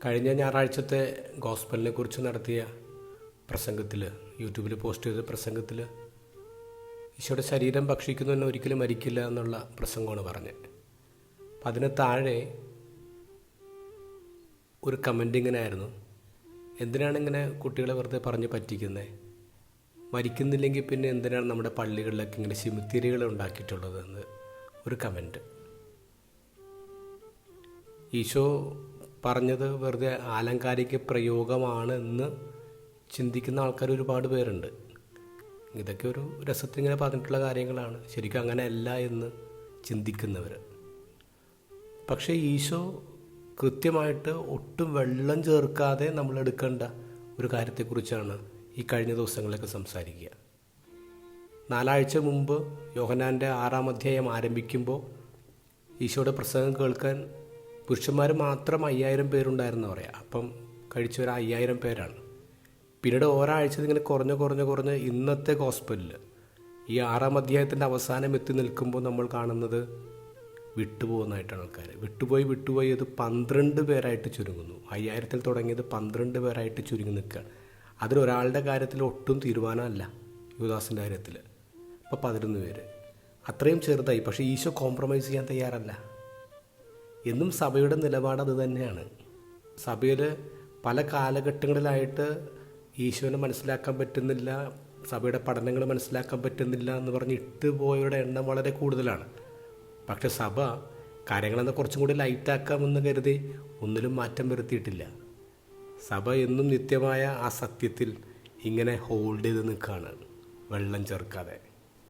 കഴിഞ്ഞ ഞായറാഴ്ചത്തെ ഗോസ്പലിനെ കുറിച്ച് നടത്തിയ പ്രസംഗത്തിൽ യൂട്യൂബിൽ പോസ്റ്റ് ചെയ്ത പ്രസംഗത്തിൽ ഈശോയുടെ ശരീരം ഭക്ഷിക്കുന്നു ഭക്ഷിക്കുന്നതിന് ഒരിക്കലും മരിക്കില്ല എന്നുള്ള പ്രസംഗമാണ് പറഞ്ഞത്. അപ്പം അതിന് താഴെ ഒരു കമന്റ് ഇങ്ങനെ ആയിരുന്നു എന്തിനാണ് ഇങ്ങനെ കുട്ടികളെ വെറുതെ പറഞ്ഞ് പറ്റിക്കുന്നത് മരിക്കുന്നില്ലെങ്കിൽ പിന്നെ എന്തിനാണ് നമ്മുടെ പള്ളികളിലൊക്കെ ഇങ്ങനെ ശിമിത്തിരികൾ ഉണ്ടാക്കിയിട്ടുള്ളതെന്ന് ഒരു കമന്റ് ഈശോ പറഞ്ഞത് വെറുതെ ആലങ്കാരിക പ്രയോഗമാണ് എന്ന് ചിന്തിക്കുന്ന ആൾക്കാർ ഒരുപാട് പേരുണ്ട്. ഇതൊക്കെ ഒരു രസത്തിൽ ഇങ്ങനെ പറഞ്ഞിട്ടുള്ള കാര്യങ്ങളാണ്. ശരിക്കും അങ്ങനെയല്ല എന്ന് ചിന്തിക്കുന്നവർ പക്ഷേ ഈശോ കൃത്യമായിട്ട് ഒട്ടും വെള്ളം ചേർക്കാതെ നമ്മൾ എടുക്കേണ്ട ഒരു കാര്യത്തെക്കുറിച്ചാണ് ഈ കഴിഞ്ഞ ദിവസങ്ങളിലൊക്കെ സംസാരിക്കുക. നാലാഴ്ച മുമ്പ് യോഹനാന്റെ ആറാം അധ്യായം ആരംഭിക്കുമ്പോൾ ഈശോയുടെ പ്രസംഗം കേൾക്കാൻ പുരുഷന്മാർ മാത്രം അയ്യായിരം പേരുണ്ടായിരുന്നു പറയാം. അപ്പം കഴിച്ചവർ അയ്യായിരം പേരാണ്. പിന്നീട് ഒരാഴ്ച ഇങ്ങനെ കുറഞ്ഞ് കുറഞ്ഞ് കുറഞ്ഞ് ഇന്നത്തെ ഹോസ്പിറ്റലിൽ ഈ ആറാം അധ്യായത്തിന്റെ അവസാനം എത്തി നിൽക്കുമ്പോൾ നമ്മൾ കാണുന്നത് വിട്ടുപോകുന്നതായിട്ടാണ് ആൾക്കാർ വിട്ടുപോയി വിട്ടുപോയി അത് പന്ത്രണ്ട് പേരായിട്ട് ചുരുങ്ങുന്നു. അയ്യായിരത്തിൽ തുടങ്ങിയത് പന്ത്രണ്ട് പേരായിട്ട് ചുരുങ്ങി നിൽക്കുകയാണ് അതിലൊരാളുടെ കാര്യത്തിൽ ഒട്ടും തീരുമാനമല്ല യുവദാസിന്റെ കാര്യത്തിൽ അപ്പോൾ പതിനൊന്ന് പേര്. അത്രയും ചെറുതായി. പക്ഷേ ഈശോ കോംപ്രമൈസ് ചെയ്യാൻ തയ്യാറല്ല. എന്നും സഭയുടെ നിലപാട് അത് തന്നെയാണ്. സഭയിൽ പല കാലഘട്ടങ്ങളിലായിട്ട് ഈശോനെ മനസ്സിലാക്കാൻ പറ്റുന്നില്ല സഭയുടെ പഠനങ്ങൾ മനസ്സിലാക്കാൻ പറ്റുന്നില്ല എന്ന് പറഞ്ഞ് ഇട്ടുപോയവരുടെ എണ്ണം വളരെ കൂടുതലാണ്. പക്ഷെ സഭ കാര്യങ്ങളെന്ന് കുറച്ചും കൂടി ലൈറ്റാക്കാമെന്ന് കരുതി ഒന്നിലും മാറ്റം വരുത്തിയിട്ടില്ല. സഭ എന്നും നിത്യമായ ആ സത്യത്തിൽ ഇങ്ങനെ ഹോൾഡ് ചെയ്ത് നിൽക്കുകയാണ് വെള്ളം ചേർക്കാതെ.